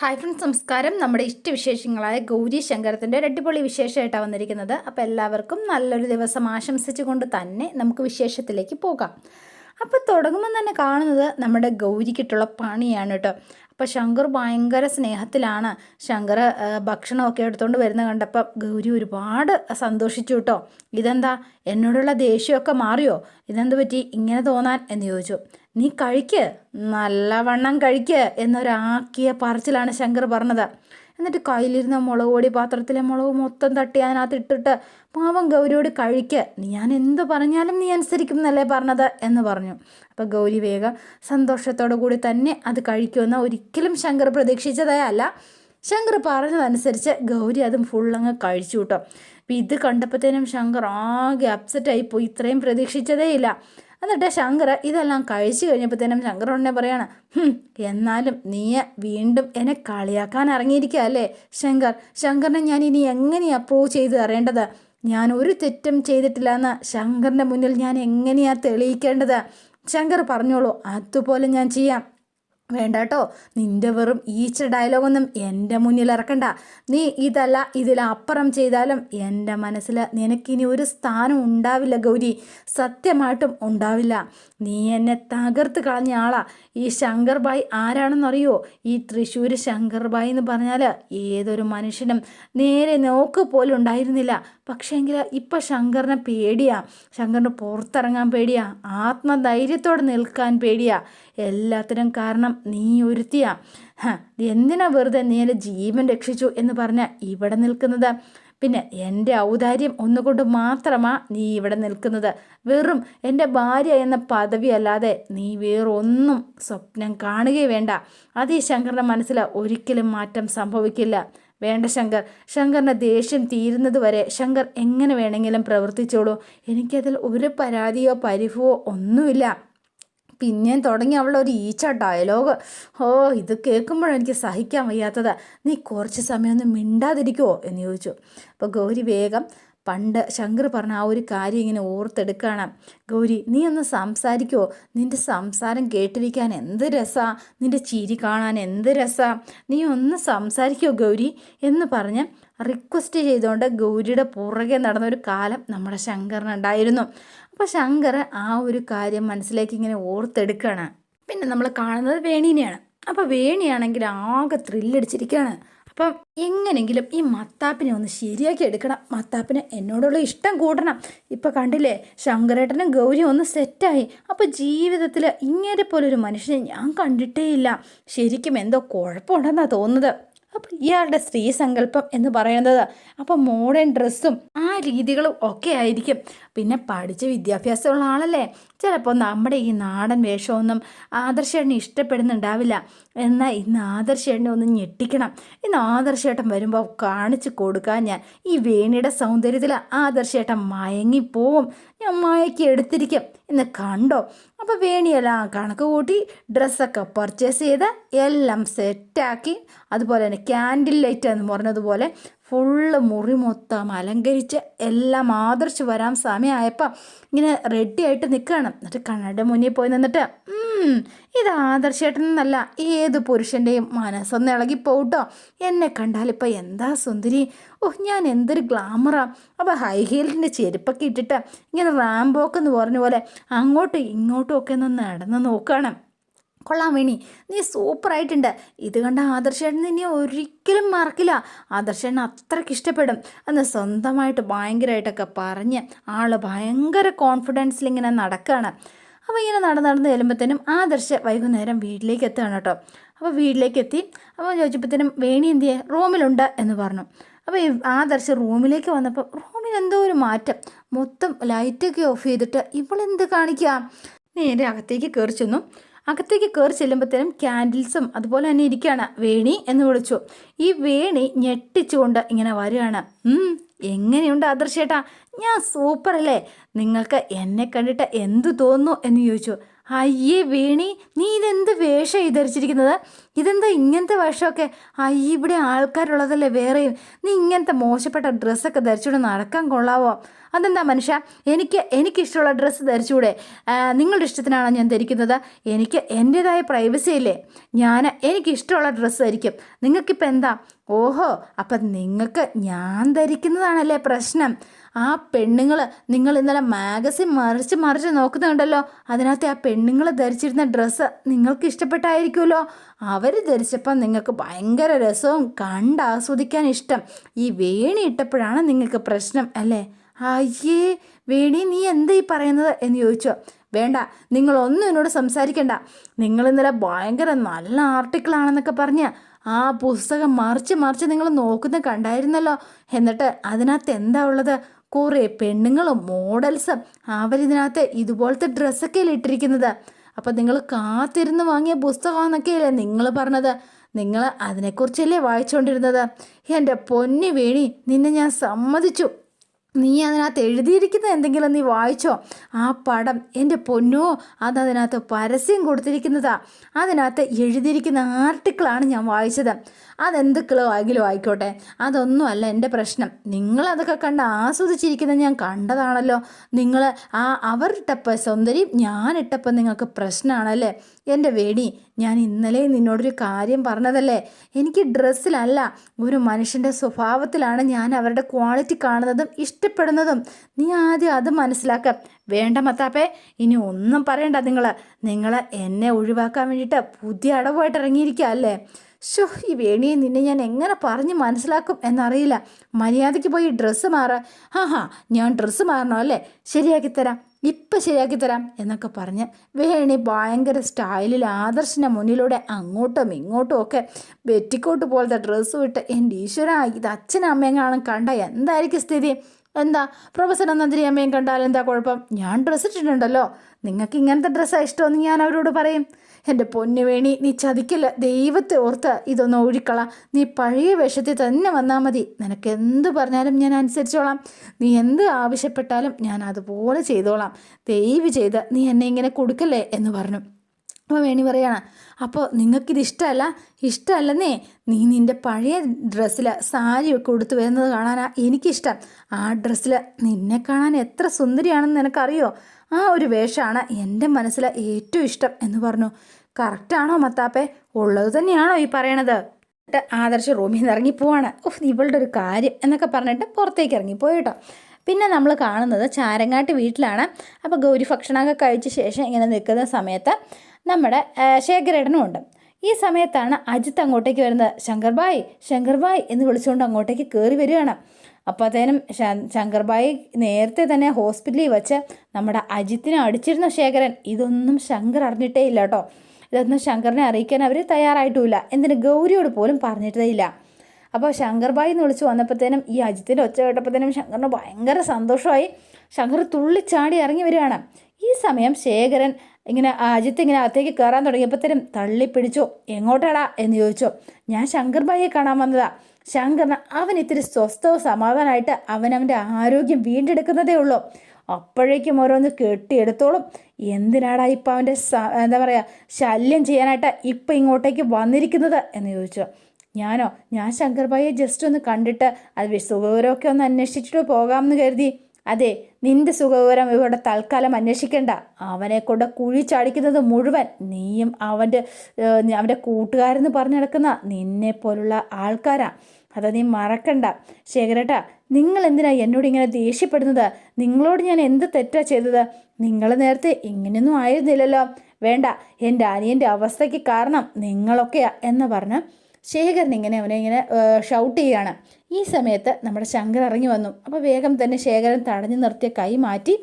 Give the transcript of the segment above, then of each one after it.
Hi friends നമസ്കാരം. നമ്മുടെ ഇഷ്ടവിശേഷങ്ങളായ ഗൗരി ശങ്കരത്തിന്റെ ഒരു അടിപൊളി വിശേഷമായിട്ടാണ് വന്നിരിക്കുന്നത്. അപ്പോൾ എല്ലാവർക്കും നല്ലൊരു ദിവസം ആശംസിച്ചുകൊണ്ട് തന്നെ നമുക്ക് വിശേഷത്തിലേക്ക് പോകാം. അപ്പോൾ തുടങ്ങുമ്പോൾ തന്നെ കാണുന്നത് നമ്മുടെ ഗൗരിക്കിട്ടുള്ള പണിയാണ് കേട്ടോ. അപ്പോൾ ശങ്കർ ഭയങ്കര സ്നേഹത്തിലാണ്. ശങ്കർ ഭക്ഷണമൊക്കെ എടുത്തുകൊണ്ട് വരുന്ന കണ്ടപ്പോൾ ഗൗരി ഒരുപാട് സന്തോഷിച്ചു കേട്ടോ ഇതെന്താ? എന്നോടുള്ള ദേഷ്യമൊക്കെ മാറിയോ? ഇതെന്ത് പറ്റി? ഇങ്ങനെ തോന്നാൻ എന്ന് ചോദിച്ചു. നീ കഴിക്ക്. നല്ലവണ്ണം കഴിക്ക് എന്നൊരാക്കിയ പറച്ചിലാണ് ശങ്കർ പറഞ്ഞത്. എന്നിട്ട് കയ്യിലിരുന്ന മുളക് പൊടി പാത്രത്തിലെ മുളക് മൊത്തം തട്ടി അതിനകത്ത് ഇട്ടിട്ട് പാവം ഗൗരിയോട് കഴിക്ക്. നീ ഞാൻ എന്ത് പറഞ്ഞാലും നീ അനുസരിക്കും എന്നല്ലേ പറഞ്ഞത് എന്ന് പറഞ്ഞു. അപ്പോൾ ഗൗരി വേഗം സന്തോഷത്തോടു കൂടി തന്നെ അത് കഴിക്കുമെന്ന് ഒരിക്കലും ശങ്കർ പ്രതീക്ഷിച്ചതേ അല്ല ശങ്കർ പറഞ്ഞതനുസരിച്ച് ഗൗരി അതും ഫുള്ളങ്ങ് കഴിച്ചു കേട്ടോ. അപ്പം ഇത് കണ്ടപ്പോഴത്തേനും ശങ്കർ ആകെ അപ്സെറ്റായി പോയി. ഇത്രയും പ്രതീക്ഷിച്ചതേ ഇല്ല എന്നിട്ട് ശങ്കർ ഇതെല്ലാം കഴിച്ചു കഴിഞ്ഞപ്പോഴത്തേനും ശങ്കർ ഉടനെ പറയാണ് "ഹും, എന്നാലും നീ വീണ്ടും എന്നെ കളിയാക്കാൻ ഇറങ്ങിയിരിക്കുക അല്ലേ? ശങ്കർ ശങ്കറിനെ ഞാൻ ഇനി എങ്ങനെയാണ് അപ്രൂവ് ചെയ്ത് തരേണ്ടത്? ഞാൻ ഒരു തെറ്റും ചെയ്തിട്ടില്ല എന്ന് ശങ്കറിന്റെ മുന്നിൽ ഞാൻ എങ്ങനെയാണ് തെളിയിക്കേണ്ടത്? ശങ്കർ പറഞ്ഞോളൂ അതുപോലെ ഞാൻ ചെയ്യാം. വേണ്ട കേട്ടോ നിന്റെ വെറും ഈച്ച ഡയലോഗൊന്നും എന്റെ മുന്നിൽ ഇറക്കണ്ട. നീ ഇതല്ല ഇതിലപ്പുറം ചെയ്താലും എന്റെ മനസ്സിൽ നിനക്കിനി ഒരു സ്ഥാനം ഉണ്ടാവില്ല ഗൗരി. സത്യമായിട്ടും ഉണ്ടാവില്ല. നീ എന്നെ തകർത്ത് കളഞ്ഞ ആളാ. ഈ ശങ്കർ ബായ് ആരാണെന്നറിയോ? ഈ തൃശ്ശൂർ ശങ്കർ ബായ് എന്ന് പറഞ്ഞാൽ ഏതൊരു മനുഷ്യനും നേരെ നോക്ക് പോലും ഉണ്ടായിരുന്നില്ല പക്ഷേങ്കിൽ ഇപ്പം ശങ്കറിനെ പേടിയാ. ശങ്കറിന് പുറത്തിറങ്ങാൻ പേടിയാ. ആത്മധൈര്യത്തോടെ നിൽക്കാൻ പേടിയാ. എല്ലാത്തിനും കാരണം നീ ഒരുത്തിയാ. എന്തിനാ വെറുതെ നീ എന്റെ ജീവൻ രക്ഷിച്ചു എന്ന് പറഞ്ഞ ഇവിടെ നിൽക്കുന്നത്? പിന്നെ എന്റെ ഔദാര്യം ഒന്നുകൊണ്ട് മാത്രമാ നീ ഇവിടെ നിൽക്കുന്നത്. വെറും എന്റെ ഭാര്യ എന്ന പദവി അല്ലാതെ നീ വേറൊന്നും സ്വപ്നം കാണുകയേ വേണ്ട. അത് ഈ ശങ്കറിന്റെ മനസ്സിൽ ഒരിക്കലും മാറ്റം സംഭവിക്കില്ല. വേണ്ട ശങ്കർ. ശങ്കറിന്റെ ദേഷ്യം തീരുന്നത് വരെ ശങ്കർ എങ്ങനെ വേണമെങ്കിലും പ്രവർത്തിച്ചോളൂ. എനിക്കതിൽ ഒരു പരാതിയോ പരിഭവോ ഒന്നുമില്ല. പിന്നെയും തുടങ്ങി അവളുടെ ഒരു ഈച്ച ഡയലോഗ് ഓ ഇത് കേൾക്കുമ്പോഴാണ് എനിക്ക് സഹിക്കാൻ വയ്യാത്തത്. നീ കുറച്ച് സമയം ഒന്ന് മിണ്ടാതിരിക്കുമോ എന്ന് ചോദിച്ചു. അപ്പോൾ ഗൗരി വേഗം പണ്ട് ശങ്കർ പറഞ്ഞ ആ ഒരു കാര്യം ഇങ്ങനെ ഓർത്തെടുക്കുകയാണ് ഗൗരി നീ ഒന്ന് സംസാരിക്കുമോ നിന്റെ സംസാരം കേട്ടിരിക്കാൻ എന്ത് രസാ? നിന്റെ ചിരി കാണാൻ എന്ത് രസാ? നീ ഒന്ന് സംസാരിക്കുമോ ഗൗരി? എന്ന് പറഞ്ഞ് റിക്വസ്റ്റ് ചെയ്തുകൊണ്ട് ഗൗരിയുടെ പുറകെ നടന്ന ഒരു കാലം നമ്മുടെ ശങ്കറിനുണ്ടായിരുന്നു. അപ്പോൾ ശങ്കർ ആ ഒരു കാര്യം മനസ്സിലേക്ക് ഇങ്ങനെ ഓർത്തെടുക്കുകയാണ് പിന്നെ നമ്മൾ കാണുന്നത് വേണീനെയാണ്. അപ്പോൾ വേണിയാണെങ്കിൽ ആകെ ത്രില്ലടിച്ചിരിക്കുകയാണ് അപ്പം എങ്ങനെങ്കിലും ഈ മത്താപ്പിനെ ഒന്ന് ശരിയാക്കി എടുക്കണം. മത്താപ്പിന് എന്നോടുള്ള ഇഷ്ടം കൂടണം ഇപ്പം കണ്ടില്ലേ ശങ്കരേട്ടനും ഗൗരിയും ഒന്ന് സെറ്റായി. അപ്പോൾ ജീവിതത്തിൽ ഇങ്ങനെ പോലൊരു മനുഷ്യനെ ഞാൻ കണ്ടിട്ടേ ഇല്ല ശരിക്കും എന്തോ കുഴപ്പമുണ്ടെന്നാണ് തോന്നുന്നത്. അപ്പം ഇയാളുടെ സ്ത്രീ സങ്കല്പം എന്ന് പറയുന്നത്. അപ്പം മോഡേൺ ഡ്രസ്സും ആ രീതികളും ഒക്കെ ആയിരിക്കും. പിന്നെ പഠിച്ച വിദ്യാഭ്യാസമുള്ള ആളല്ലേ? ചിലപ്പോൾ നമ്മുടെ ഈ നാടൻ വേഷമൊന്നും ആദർശേട്ടന് ഇഷ്ടപ്പെടുന്നുണ്ടാവില്ല. എന്നാൽ ഇന്ന് ആദർശേട്ടനെ ഒന്ന് ഞെട്ടിക്കണം. ഇന്ന് ആദർശേട്ടൻ വരുമ്പോൾ കാണിച്ചു കൊടുക്കാൻ ഞാൻ ഈ വേണിയുടെ സൗന്ദര്യത്തിൽ ആദർശേട്ടൻ മയങ്ങിപ്പോവും. ഞാൻ അമ്മായിക്ക് എടുത്തിരിക്കും എന്ന് കണ്ടോ? അപ്പോൾ വേണിയെല്ലാം കണക്ക് കൂട്ടി ഡ്രസ്സൊക്കെ പർച്ചേസ് ചെയ്ത് എല്ലാം സെറ്റാക്കി അതുപോലെ തന്നെ ക്യാൻഡിൽ ലൈറ്റ് എന്ന് പറഞ്ഞതുപോലെ ഫുള്ള് മുറി മൊത്തം അലങ്കരിച്ച് എല്ലാം ആദർശ് വരാൻ സമയമായപ്പോൾ ഇങ്ങനെ റെഡി ആയിട്ട് നിൽക്കുകയാണ് എന്നിട്ട് കണ്ണയുടെ മുന്നിൽ പോയി നിന്നിട്ട് "ഉം, ഇത് ആദർശേട്ടനെന്നല്ല ഏത് പുരുഷന്റെയും മനസ്സൊന്ന് ഇളകിപ്പോട്ടോ. എന്നെ കണ്ടാൽ കണ്ടാലിപ്പോൾ എന്താ സുന്ദരി? ഓഹ് ഞാൻ എന്തൊരു ഗ്ലാമറാ അപ്പോൾ ഹൈ ഹീലിന്റെ ചെരുപ്പൊക്കെ ഇട്ടിട്ട് ഇങ്ങനെ റാംബോക്ക് എന്ന് പറഞ്ഞ പോലെ അങ്ങോട്ടും ഇങ്ങോട്ടും ഒക്കെ ഒന്ന് നടന്ന് നോക്കുകയാണ് കൊള്ളാം വേണി. നീ സൂപ്പറായിട്ടുണ്ട് ഇത് കണ്ട ആദർശേട്ടൻ നിന്നെ ഒരിക്കലും മറക്കില്ല. ആദർശേട്ടൻ അത്രയ്ക്ക് ഇഷ്ടപ്പെടും. എന്ന് സ്വന്തമായിട്ട് ഭയങ്കരമായിട്ടൊക്കെ പറഞ്ഞ് ആൾ ഭയങ്കര കോൺഫിഡൻസിൽ ഇങ്ങനെ നടക്കുകയാണ് അപ്പോൾ ഇങ്ങനെ നടന്ന് നടന്ന് ചെല്ലുമ്പോഴത്തേനും ആദർശ് വൈകുന്നേരം വീട്ടിലേക്ക് എത്തുകയാണ് കേട്ടോ. അപ്പോൾ വീട്ടിലേക്ക് എത്തി അപ്പോൾ ചോദിച്ചപ്പോഴത്തേനും വേണി എന്ത് ചെയ്യുക റൂമിലുണ്ട് എന്ന് പറഞ്ഞു. അപ്പോൾ ഈ ആദർശ് റൂമിലേക്ക് വന്നപ്പോൾ റൂമിൽ എന്തോ ഒരു മാറ്റം. മൊത്തം ലൈറ്റൊക്കെ ഓഫ് ചെയ്തിട്ട് ഇവളെന്ത് കാണിക്കുക നേരെ അകത്തേക്ക് കയറി ചെന്നു. അകത്തേക്ക് കയറി ചെല്ലുമ്പോഴത്തേനും ക്യാൻഡിൽസും അതുപോലെ തന്നെ ഇരിക്കുകയാണ് വേണി എന്ന് വിളിച്ചു. ഈ വേണി ഞെട്ടിച്ചുകൊണ്ട് ഇങ്ങനെ വരികയാണ്. "ഉം, എങ്ങനെയുണ്ട് ആദർശേട്ടാ? ഞാൻ സൂപ്പർ അല്ലേ? നിങ്ങൾക്ക് എന്നെ കണ്ടിട്ട് എന്തു തോന്നുന്നു എന്ന് ചോദിച്ചു. അയ്യേ വേണി നീ ഇതെന്ത് വേഷം ധരിച്ചിരിക്കുന്നത്? ഇതെന്താ ഇങ്ങനത്തെ വേഷമൊക്കെ? അയ്യേ ഇവിടെ ആൾക്കാരുള്ളതല്ലേ വേറെയും. നീ ഇങ്ങനത്തെ മോശപ്പെട്ട ഡ്രസ്സൊക്കെ ധരിച്ചുകൊണ്ട് നടക്കാൻ കൊള്ളാവോ? അതെന്താ മനുഷ്യ എനിക്ക് എനിക്കിഷ്ടമുള്ള ഡ്രസ്സ് ധരിച്ചുകൂടെ നിങ്ങളുടെ ഇഷ്ടത്തിനാണോ ഞാൻ ധരിക്കുന്നത്? എനിക്ക് എന്റേതായ പ്രൈവസി ഇല്ലേ ഞാൻ എനിക്കിഷ്ടമുള്ള ഡ്രസ്സ് ധരിക്കും. നിങ്ങൾക്കിപ്പോൾ എന്താ? ഓഹോ അപ്പം നിങ്ങൾക്ക് ഞാൻ ധരിക്കുന്നതാണല്ലേ പ്രശ്നം. ആ പെണ്ണുങ്ങൾ നിങ്ങൾ ഇന്നലെ മാഗസിൻ മറിച്ച് മറിച്ച് നോക്കുന്നുണ്ടല്ലോ. അതിനകത്ത് ആ പെണ്ണുങ്ങൾ ധരിച്ചിരുന്ന ഡ്രസ്സ് നിങ്ങൾക്ക് ഇഷ്ടപ്പെട്ടായിരിക്കുമല്ലോ. അവർ ധരിച്ചപ്പോൾ നിങ്ങൾക്ക് ഭയങ്കര രസവും കണ്ട് ആസ്വദിക്കാൻ ഇഷ്ടം. ഈ വേണി ഇട്ടപ്പോഴാണ് നിങ്ങൾക്ക് പ്രശ്നം അല്ലേ? അയ്യേ വേണി നീ എന്താ ഈ പറയുന്നത് എന്ന് ചോദിച്ചോ. വേണ്ട നിങ്ങളൊന്നും എന്നോട് സംസാരിക്കണ്ട. നിങ്ങൾ ഇന്നലെ ഭയങ്കര നല്ല ആർട്ടിക്കിൾ ആണെന്നൊക്കെ പറഞ്ഞ് ആ പുസ്തകം മറിച്ച് മറിച്ച് നിങ്ങൾ നോക്കുന്ന കണ്ടായിരുന്നല്ലോ. എന്നിട്ട് അതിനകത്ത് എന്താ ഉള്ളത്? കുറേ പെണ്ണുങ്ങളും മോഡൽസും അവരിതിനകത്ത് ഇതുപോലത്തെ ഡ്രസ്സൊക്കെ ഇട്ടിരിക്കുന്നത്. അപ്പം നിങ്ങൾ കാത്തിരുന്ന് വാങ്ങിയ പുസ്തകമെന്നൊക്കെയല്ലേ നിങ്ങൾ പറഞ്ഞത്? നിങ്ങൾ അതിനെക്കുറിച്ചല്ലേ വായിച്ചുകൊണ്ടിരുന്നത് എന്റെ പൊന്നി വേണി നിന്നെ ഞാൻ സമ്മതിച്ചു. നീ അതിനകത്ത് എഴുതിയിരിക്കുന്ന എന്തെങ്കിലും നീ വായിച്ചോ? ആ പടം എന്റെ പൊന്നോ അതതിനകത്ത് പരസ്യം കൊടുത്തിരിക്കുന്നതാ. അതിനകത്ത് എഴുതിയിരിക്കുന്ന ആർട്ടിക്കിളാണ് ഞാൻ വായിച്ചത്. അതെന്തൊക്കെയോ ആകിലോ ആയിക്കോട്ടെ. അതൊന്നുമല്ല എന്റെ പ്രശ്നം. നിങ്ങളതൊക്കെ കണ്ട് ആസ്വദിച്ചിരിക്കുന്നത് ഞാൻ കണ്ടതാണല്ലോ. നിങ്ങൾ ആ അവർ ഇട്ടപ്പോൾ ഞാനിട്ടപ്പോൾ നിങ്ങൾക്ക് പ്രശ്നമാണല്ലേ എന്റെ വേണി ഞാൻ ഇന്നലെ നിന്നോടൊരു കാര്യം പറഞ്ഞതല്ലേ? എനിക്ക് ഡ്രസ്സിലല്ല ഒരു മനുഷ്യന്റെ സ്വഭാവത്തിലാണ് ഞാൻ അവരുടെ ക്വാളിറ്റി കാണുന്നതും ഇഷ്ടപ്പെടുന്നതും. നീ ആദ്യം അത് മനസ്സിലാക്ക. വേണ്ട മത്താപ്പേ ഇനി ഒന്നും പറയണ്ട നിങ്ങൾ നിങ്ങൾ എന്നെ ഒഴിവാക്കാൻ വേണ്ടിയിട്ട് പുതിയ അടവായിട്ട് ഇറങ്ങിയിരിക്കുക അല്ലേ? ഷോ ഈ വേണിയെ നിന്നെ ഞാൻ എങ്ങനെ പറഞ്ഞ് മനസ്സിലാക്കും എന്നറിയില്ല. മര്യാദയ്ക്ക് പോയി ഡ്രസ്സ് മാറുക ഹാ ഹാ ഞാൻ ഡ്രസ്സ് മാറണോ അല്ലേ? ശരിയാക്കി തരാം. ഇപ്പം ശരിയാക്കി തരാം എന്നൊക്കെ പറഞ്ഞ് വേണി ഭയങ്കര സ്റ്റൈലിൽ ആദർശിന്റെ മുന്നിലൂടെ അങ്ങോട്ടും ഇങ്ങോട്ടും ഒക്കെ വെറ്റിക്കോട്ട് പോലത്തെ ഡ്രസ്സ് വിട്ട് എന്റെ ഈശ്വര ഇത് അച്ഛനും കാണാൻ കണ്ട എന്തായിരിക്കും സ്ഥിതി? എന്താ? പ്രൊഫസർ നന്ദിനി അമ്മയും കണ്ടാൽ എന്താ കുഴപ്പം? ഞാൻ ഡ്രസ്സ് ഇട്ടിട്ടുണ്ടല്ലോ. നിങ്ങൾക്ക് ഇങ്ങനത്തെ ഡ്രസ്സാണ് ഇഷ്ടമെന്ന് ഞാൻ അവരോട് പറയും. എന്റെ പൊന്നു വേണി നീ ചതിക്കില്ല. ദൈവത്തെ ഓർത്ത് ഇതൊന്ന് ഒഴിക്കള നീ പഴയ വേഷത്തിൽ തന്നെ വന്നാൽ മതി. നിനക്ക് എന്ത് പറഞ്ഞാലും ഞാൻ അനുസരിച്ചോളാം. നീ എന്ത് ആവശ്യപ്പെട്ടാലും ഞാൻ അതുപോലെ ചെയ്തോളാം. ദയവ് ചെയ്ത് നീ എന്നെ ഇങ്ങനെ കൊടുക്കല്ലേ എന്ന് പറഞ്ഞു. അപ്പോൾ വേണി പറയാണ് അപ്പോൾ നിങ്ങൾക്കിത് ഇഷ്ടമല്ല ഇഷ്ടമല്ലെന്നേ നീ നിന്റെ പഴയ ഡ്രസ്സിൽ സാരിയൊക്കെ ഉടുത്ത് വരുന്നത് കാണാനാ എനിക്കിഷ്ടം. ആ ഡ്രസ്സിൽ നിന്നെ കാണാൻ എത്ര സുന്ദരിയാണെന്ന് നിനക്കറിയോ? ആ ഒരു വേഷമാണ് എന്റെ മനസ്സിൽ ഏറ്റവും ഇഷ്ടം എന്ന് പറഞ്ഞു. കറക്റ്റാണോ മത്താപ്പേ? ഉള്ളത് തന്നെയാണോ ഈ പറയണത്? ആദർശ റൂമിൽ നിന്ന് ഇറങ്ങിപ്പോവാണ് ഓഹ് ഇവളുടെ ഒരു കാര്യം എന്നൊക്കെ പറഞ്ഞിട്ട് പുറത്തേക്ക് ഇറങ്ങിപ്പോയി കേട്ടോ. പിന്നെ നമ്മൾ കാണുന്നത് ചാരങ്ങാട്ട് വീട്ടിലാണ്. അപ്പോൾ ഗൗരി ഭക്ഷണമൊക്കെ കഴിച്ച ശേഷം ഇങ്ങനെ നിൽക്കുന്ന സമയത്ത് നമ്മുടെ ശേഖരേടനും ഉണ്ട് ഈ സമയത്താണ് അജിത്ത് അങ്ങോട്ടേക്ക് വരുന്നത്. ശങ്കർബായ് ശങ്കർബായ് എന്ന് വിളിച്ചുകൊണ്ട് അങ്ങോട്ടേക്ക് കയറി വരികയാണ്. അപ്പോഴത്തേനും ശങ്കർബായി നേരത്തെ തന്നെ ഹോസ്പിറ്റലിൽ വെച്ച് നമ്മുടെ അജിത്തിനെ അടിച്ചിരുന്ന ശേഖരൻ ഇതൊന്നും ശങ്കർ അറിഞ്ഞിട്ടേ ഇല്ല കേട്ടോ. ഇതൊന്നും ശങ്കറിനെ അറിയിക്കാൻ അവർ തയ്യാറായിട്ടുമില്ല. എന്തിന് ഗൗരിയോട് പോലും പറഞ്ഞിട്ടേ ഇല്ല. അപ്പോൾ ശങ്കർബായി എന്ന് വിളിച്ച് വന്നപ്പോഴത്തേനും ഈ അജിത്തിന്റെ ഒച്ച കേട്ടപ്പോഴത്തേനും ശങ്കറിന് ഭയങ്കര സന്തോഷമായി. ശങ്കർ തുള്ളിച്ചാടി ഇറങ്ങി വരികയാണ്. ഈ സമയം ശേഖരൻ ഇങ്ങനെ അജിത്ത് ഇങ്ങനെ അകത്തേക്ക് കയറാൻ തുടങ്ങിയപ്പോഴത്തേനും തള്ളി പിടിച്ചോ എങ്ങോട്ടാടാ? എന്ന് ചോദിച്ചോ. ഞാൻ ശങ്കർ ഭായിയെ കാണാൻ വന്നതാ. ശങ്കറിന് അവൻ ഇത്തിരി സ്വസ്ഥവും സമാധാനമായിട്ട് അവൻ അവന്റെ ആരോഗ്യം വീണ്ടെടുക്കുന്നതേ ഉള്ളൂ. അപ്പോഴേക്കും ഓരോന്ന് കെട്ടിയെടുത്തോളും. എന്തിനാടാ ഇപ്പം അവന്റെ എന്താ പറയുക ശല്യം ചെയ്യാനായിട്ട് ഇപ്പം ഇങ്ങോട്ടേക്ക് വന്നിരിക്കുന്നത്? എന്ന് ചോദിച്ചു. ഞാനോ? ഞാൻ ശങ്കർ ഭായിയെ ജസ്റ്റ് ഒന്ന് കണ്ടിട്ട് അത് സുഖകരമൊക്കെ ഒന്ന് അന്വേഷിച്ചിട്ട് പോകാമെന്ന് കരുതി. അതെ നിന്റെ സുഖവിവരം ഇവിടെ തൽക്കാലം അന്വേഷിക്കണ്ട. അവനെ കൊണ്ട് കുഴി ചാടിക്കുന്നത് മുഴുവൻ നീയും അവന്റെ അവന്റെ കൂട്ടുകാരെന്ന് പറഞ്ഞു നടക്കുന്ന നിന്നെ പോലുള്ള ആൾക്കാരാ. അത് നീ മറക്കണ്ട. ശേഖരേട്ടാ നിങ്ങൾ എന്തിനാ എന്നോട് ഇങ്ങനെ ദേഷ്യപ്പെടുന്നത്? നിങ്ങളോട് ഞാൻ എന്ത് തെറ്റാ ചെയ്തത്? നിങ്ങൾ നേരത്തെ ഇങ്ങനെയൊന്നും ആയിരുന്നില്ലല്ലോ. വേണ്ട എന്റെ അനിയന്റെ അവസ്ഥയ്ക്ക് കാരണം നിങ്ങളൊക്കെയാ എന്ന് പറഞ്ഞ് ശേഖരൻ ഇങ്ങനെ അവനെ ഇങ്ങനെ ഷൗട്ട് ചെയ്യാണ്. ഈ സമയത്ത് നമ്മുടെ ശങ്കർ ഇറങ്ങി വന്നു. അപ്പോൾ വേഗം തന്നെ ശേഖരൻ തടഞ്ഞു നിർത്തിയ കൈ മാറ്റി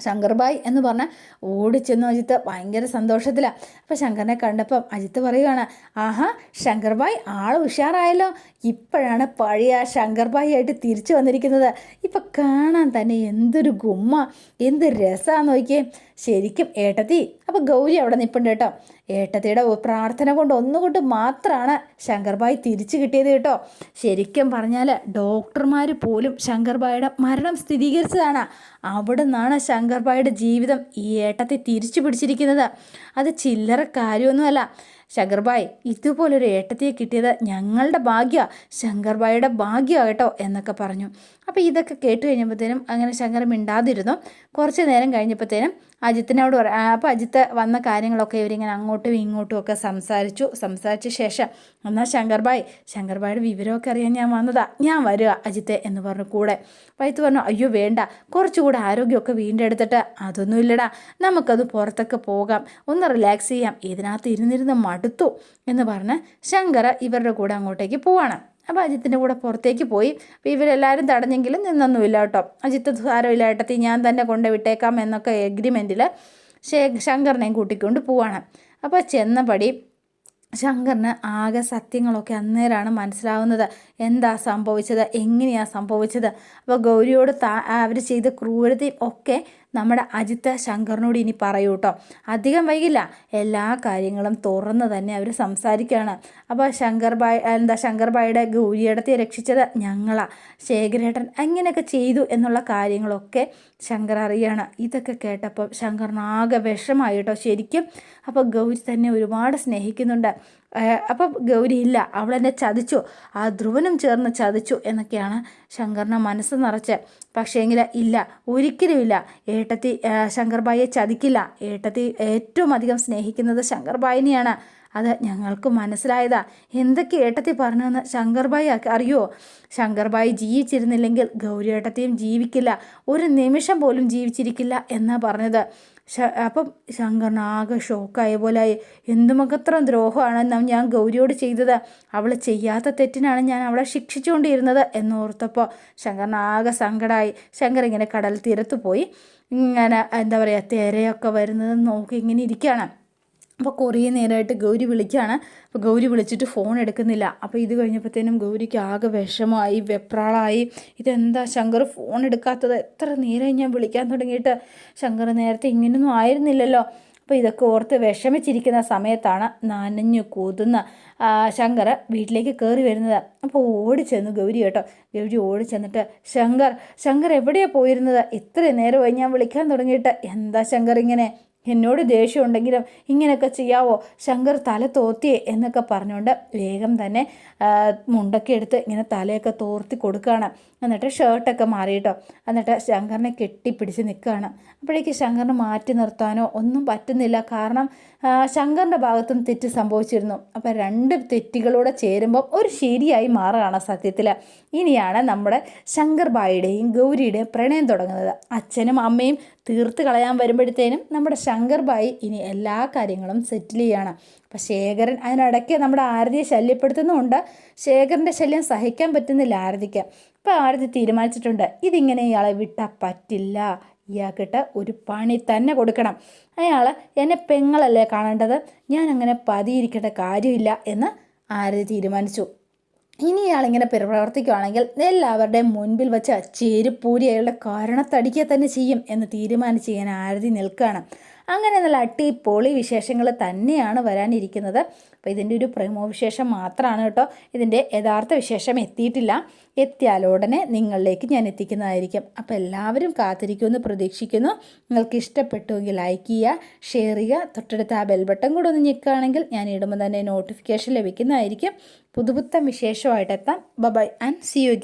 ശങ്കർബായ് എന്ന് പറഞ്ഞാൽ ഓടിച്ചെന്നു അജിത്ത് ഭയങ്കര സന്തോഷത്തിലാണ് അപ്പോൾ ശങ്കറിനെ കണ്ടപ്പം അജിത്ത് പറയുകയാണ് ആഹാ ശങ്കർബായ് ആൾ ഉഷാറായല്ലോ. ഇപ്പോഴാണ് പഴയ ആ ശങ്കർബായി ആയിട്ട് തിരിച്ചു വന്നിരിക്കുന്നത്. ഇപ്പം കാണാൻ തന്നെ എന്തൊരു ഗുമ്മ എന്ത് രസമാണെന്ന് നോക്കിയേ. ശരിക്കും ഏട്ടത്തി അപ്പോൾ ഗൗരി അവിടെ നിൽപ്പുണ്ട് കേട്ടോ. ഏട്ടത്തിയുടെ പ്രാർത്ഥന കൊണ്ട് ഒന്നുകൊണ്ട് മാത്രമാണ് ശങ്കർബായ് തിരിച്ചു കിട്ടിയത് കേട്ടോ. ശരിക്കും പറഞ്ഞാൽ ഡോക്ടർമാർ പോലും ശങ്കർബായുടെ മരണം സ്ഥിരീകരിച്ചതാണ്. അവിടെ നിന്നാണ് ശങ്കർബായുടെ ജീവിതം ഈ ഏട്ടത്തെ തിരിച്ചു പിടിച്ചിരിക്കുന്നത്. അത് ചില്ലറ കാര്യമൊന്നുമല്ല. ശങ്കർബായ് ഇതുപോലൊരു ഏട്ടത്തിയെ കിട്ടിയത് ഞങ്ങളുടെ ഭാഗ്യ ശങ്കർബായുടെ ഭാഗ്യമാണ് കേട്ടോ എന്നൊക്കെ പറഞ്ഞു. അപ്പോൾ ഇതൊക്കെ കേട്ട് കഴിഞ്ഞപ്പോഴത്തേനും അങ്ങനെ ശങ്കർ മിണ്ടാതിരുന്നു. കുറച്ച് നേരം കഴിഞ്ഞപ്പോഴത്തേനും അജിത്തിനോട് പറ അപ്പോൾ അജിത്ത് വന്ന കാര്യങ്ങളൊക്കെ ഇവരിങ്ങനെ അങ്ങോട്ടും ഇങ്ങോട്ടും ഒക്കെ സംസാരിച്ചു. സംസാരിച്ച ശേഷം എന്നാൽ ശങ്കർബായ് ശങ്കർബായുടെ വിവരമൊക്കെ അറിയാൻ ഞാൻ വന്നതാ. ഞാൻ വരിക അജിത്തെ എന്ന് പറഞ്ഞു കൂടെ. വൈത്ത് പറഞ്ഞു അയ്യോ വേണ്ട. കുറച്ചുകൂടെ ആരോഗ്യമൊക്കെ വീണ്ടെടുത്തിട്ട് അതൊന്നുമില്ലടാ. നമുക്കത് പുറത്തൊക്കെ പോകാം. ഒന്ന് റിലാക്സ് ചെയ്യാം. ഇതിനകത്ത് ഇരുന്നിരുന്ന് മടുത്തു എന്ന് പറഞ്ഞ് ശങ്കര ഇവരുടെ കൂടെ അങ്ങോട്ടേക്ക് പോവാണ്. അപ്പോൾ അജിത്തിന്റെ കൂടെ പുറത്തേക്ക് പോയി. അപ്പോൾ ഇവരെല്ലാവരും തടഞ്ഞെങ്കിലും നിന്നൊന്നുമില്ല കേട്ടോ. അജിത്ത് സാരമില്ല ഏട്ടത്തി ഞാൻ തന്നെ കൊണ്ട് വിട്ടേക്കാം എന്നൊക്കെ എഗ്രിമെന്റിൽ ശങ്കറിനെയും കൂട്ടിക്കൊണ്ട് പോവാണ്. അപ്പോൾ ചെന്നപടി ശങ്കറിന് ആകെ സത്യങ്ങളൊക്കെ അന്നേരമാണ് മനസ്സിലാവുന്നത്. എന്താ സംഭവിച്ചത്? എങ്ങനെയാണ് സംഭവിച്ചത്? അപ്പോൾ ഗൗരിയോട് താ അവർ ചെയ്ത ക്രൂരതയും ഒക്കെ നമ്മുടെ അജിത്ത് ശങ്കറിനോട് ഇനി പറയൂ കേട്ടോ അധികം വൈകില്ല. എല്ലാ കാര്യങ്ങളും തുറന്ന് തന്നെ അവർ സംസാരിക്കുകയാണ്. അപ്പോൾ ശങ്കർ ബായ് എന്താ ശങ്കർ ബായുടെ ഗൗരിയടത്തെ രക്ഷിച്ചത് ഞങ്ങളാ. ശേഖരേട്ടൻ അങ്ങനെയൊക്കെ ചെയ്തു എന്നുള്ള കാര്യങ്ങളൊക്കെ ശങ്കർ അറിയാണ്. ഇതൊക്കെ കേട്ടപ്പോൾ ശങ്കറിനാകെ വിഷമായി കേട്ടോ ശരിക്കും. അപ്പോൾ ഗൗരി തന്നെ ഒരുപാട് സ്നേഹിക്കുന്നുണ്ട്. അപ്പം ഗൗരി ഇല്ല അവളെന്നെ ചതിച്ചു. ആ ധ്രുവനും ചേർന്ന് ചതിച്ചു എന്നൊക്കെയാണ് ശങ്കറിനെ മനസ്സ് നിറച്ച്. പക്ഷേങ്കിൽ ഇല്ല ഒരിക്കലുമില്ല. ഏട്ടത്തി ശങ്കർബായിയെ ചതിക്കില്ല. ഏട്ടത്തി ഏറ്റവും അധികം സ്നേഹിക്കുന്നത് ശങ്കർബായിനെയാണ്. അത് ഞങ്ങൾക്ക് മനസ്സിലായതാ. എന്തൊക്കെ ഏട്ടത്തി പറഞ്ഞതെന്ന് ശങ്കർബായി അറിയോ? ശങ്കർബായി ജീവിച്ചിരുന്നില്ലെങ്കിൽ ഗൗരി ഏട്ടത്തിയും ജീവിക്കില്ല. ഒരു നിമിഷം പോലും ജീവിച്ചിരിക്കില്ല എന്നാ പറഞ്ഞത്. അപ്പം ശങ്കറിന് ആകെ ഷോക്കായ പോലെ എന്തുമകത്രം ദ്രോഹമാണ് ഞാൻ ഗൗരിയോട് ചെയ്തത്. അവൾ ചെയ്യാത്ത തെറ്റിനാണ് ഞാൻ അവളെ ശിക്ഷിച്ചുകൊണ്ടിരുന്നത് എന്നോർത്തപ്പോൾ ശങ്കറിന് ആകെ സങ്കടമായി ശങ്കർ ഇങ്ങനെ കടൽ തീരത്ത് പോയി. ഇങ്ങനെ എന്താ പറയുക തിരയൊക്കെ വരുന്നത് നോക്കി ഇങ്ങനെ ഇരിക്കുകയാണ് അപ്പോൾ കുറേ നേരമായിട്ട് ഗൗരി വിളിക്കുകയാണ് അപ്പോൾ ഗൗരി വിളിച്ചിട്ട് ഫോൺ എടുക്കുന്നില്ല. അപ്പോൾ ഇത് കഴിഞ്ഞപ്പോഴത്തേനും ഗൗരിക്ക് ആകെ വിഷമമായി വെപ്രാളായി. ഇതെന്താ ശങ്കർ ഫോൺ എടുക്കാത്തത്? എത്ര നേരമായി ഞാൻ വിളിക്കാൻ തുടങ്ങിയിട്ട്? ശങ്കർ നേരത്തെ ഇങ്ങനെയൊന്നും ആയിരുന്നില്ലല്ലോ. അപ്പോൾ ഇതൊക്കെ ഓർത്ത് വിഷമിച്ചിരിക്കുന്ന സമയത്താണ് നനഞ്ഞു കൂതുന്ന ശങ്കർ വീട്ടിലേക്ക് കയറി വരുന്നത്. അപ്പോൾ ഓടി ചെന്നു ഗൗരി കേട്ടോ. ഗൗരി ഓടി ചെന്നിട്ട് ശങ്കർ ശങ്കർ എവിടെയാണ് പോയിരുന്നത്? ഇത്രയും നേരമായി ഞാൻ വിളിക്കാൻ തുടങ്ങിയിട്ട്. എന്താ ശങ്കർ ഇങ്ങനെ? എന്നോട് ദേഷ്യം ഉണ്ടെങ്കിലും ഇങ്ങനെയൊക്കെ ചെയ്യാവോ? ശങ്കർ തല തോത്തിയേ എന്നൊക്കെ പറഞ്ഞുകൊണ്ട് വേഗം തന്നെ മുണ്ടൊക്കെ എടുത്ത് ഇങ്ങനെ തലയൊക്കെ തോർത്തി കൊടുക്കുകയാണ്. എന്നിട്ട് ഷർട്ടൊക്കെ മാറിയിട്ടോ. എന്നിട്ട് ശങ്കറിനെ കെട്ടിപ്പിടിച്ച് നിൽക്കുകയാണ്. അപ്പോഴേക്ക് ശങ്കറിനെ മാറ്റി നിർത്താനോ ഒന്നും പറ്റുന്നില്ല. കാരണം ശങ്കറിന്റെ ഭാഗത്തും തെറ്റ് സംഭവിച്ചിരുന്നു. അപ്പോൾ രണ്ട് തെറ്റുകളൂടെ ചേരുമ്പം ഒരു ശരിയായി മാറുകയാണ് സത്യത്തിൽ ഇനിയാണ് നമ്മുടെ ശങ്കർ ബായിയുടെയും ഗൗരിയുടെയും പ്രണയം തുടങ്ങുന്നത്. അച്ഛനും അമ്മയും തീർത്ത് കളയാൻ വരുമ്പോഴത്തേനും നമ്മുടെ ശങ്കർ ബായി ഇനി എല്ലാ കാര്യങ്ങളും സെറ്റിൽ ചെയ്യാണ്. അപ്പം ശേഖരൻ അതിനിടയ്ക്ക് നമ്മുടെ ആരതിയെ ശല്യപ്പെടുത്തുന്നുമുണ്ട്. ശേഖരന്റെ ശല്യം സഹിക്കാൻ പറ്റുന്നില്ല ആരതിക്ക്. ഇപ്പം ആരതി തീരുമാനിച്ചിട്ടുണ്ട് ഇതിങ്ങനെ ഇയാളെ വിട്ടാൽ പറ്റില്ല. ഇയാൾക്കിട്ട് ഒരു പണി തന്നെ കൊടുക്കണം. അയാൾ എന്നെ പെങ്ങളല്ലേ കാണേണ്ടത്? ഞാൻ അങ്ങനെ പതിയിരിക്കേണ്ട കാര്യമില്ല എന്ന് ആരതി തീരുമാനിച്ചു. ഇനി ഇയാളിങ്ങനെ പ്രവർത്തിക്കുകയാണെങ്കിൽ എല്ലാവരുടെയും മുൻപിൽ വെച്ച് ചേരുപ്പൂരി അയാളുടെ കാരണത്തടിക്കുക തന്നെ ചെയ്യും എന്ന് തീരുമാനിച്ച് ഞാൻ ആരതി നിൽക്കുകയാണ്. അങ്ങനെ നല്ല അടിപൊളി വിശേഷങ്ങൾ തന്നെയാണ് വരാനിരിക്കുന്നത്. അപ്പോൾ ഇതിന്റെ ഒരു പ്രമോ വിശേഷം മാത്രമാണ് കേട്ടോ. ഇതിന്റെ യഥാർത്ഥ വിശേഷം എത്തിയിട്ടില്ല. എത്തിയാലുടനെ നിങ്ങളിലേക്ക് ഞാൻ എത്തിക്കുന്നതായിരിക്കും. അപ്പോൾ എല്ലാവരും കാത്തിരിക്കുമെന്ന് പ്രതീക്ഷിക്കുന്നു. നിങ്ങൾക്ക് ഇഷ്ടപ്പെട്ടുവെങ്കിൽ ലൈക്ക് ചെയ്യുക ഷെയർ ചെയ്യുക. തൊട്ടടുത്ത് ആ ബെൽ ബട്ടൺ കൂടെ ഒന്ന് ഞെക്കുകയാണെങ്കിൽ ഞാൻ ഇടുമ്പോൾ തന്നെ നോട്ടിഫിക്കേഷൻ ലഭിക്കുന്നതായിരിക്കും. പുതുപുത്തം വിശേഷമായിട്ട് എത്താം. By and C U